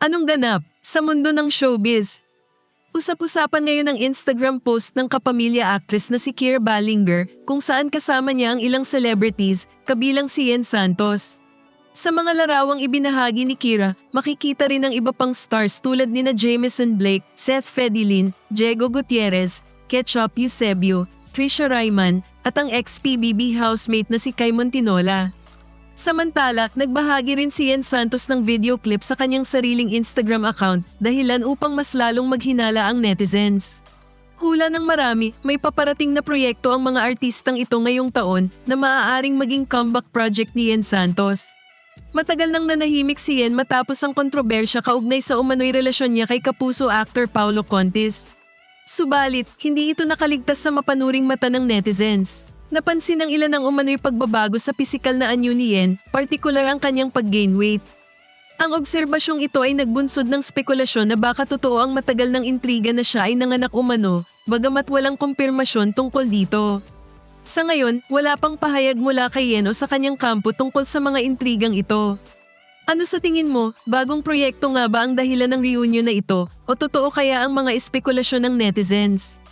Anong ganap sa mundo ng showbiz? Usap-usapan ngayon ang Instagram post ng kapamilya actress na si Kier Ballinger kung saan kasama niya ang ilang celebrities kabilang si Yen Santos. Sa mga larawang ibinahagi ni Kira, makikita rin ang iba pang stars tulad nina Jameson Blake, Seth Fedilin, Diego Gutierrez, Ketchup Eusebio, Trisha Rayman, at ang ex-PBB housemate na si Kai Montinola. Samantala, nagbahagi rin si Yen Santos ng video clip sa kanyang sariling Instagram account dahilan upang mas lalong maghinala ang netizens. Hula ng marami, may paparating na proyekto ang mga artistang ito ngayong taon na maaaring maging comeback project ni Yen Santos. Matagal nang nanahimik si Yen matapos ang kontrobersya kaugnay sa umano'y relasyon niya kay kapuso actor Paulo Contis. Subalit, hindi ito nakaligtas sa mapanuring mata ng netizens. Napansin ng ilan ang umano'y pagbabago sa pisikal na anyo ni Yen, partikular ang kanyang pag-gain weight. Ang obserbasyong ito ay nagbunsod ng spekulasyon na baka totoo ang matagal ng intriga na siya ay nanganak umano, bagamat walang kumpirmasyon tungkol dito. Sa ngayon, wala pang pahayag mula kay Yen o sa kanyang kampo tungkol sa mga intrigang ito. Ano sa tingin mo, bagong proyekto nga ba ang dahilan ng reunion na ito o totoo kaya ang mga espekulasyon ng netizens?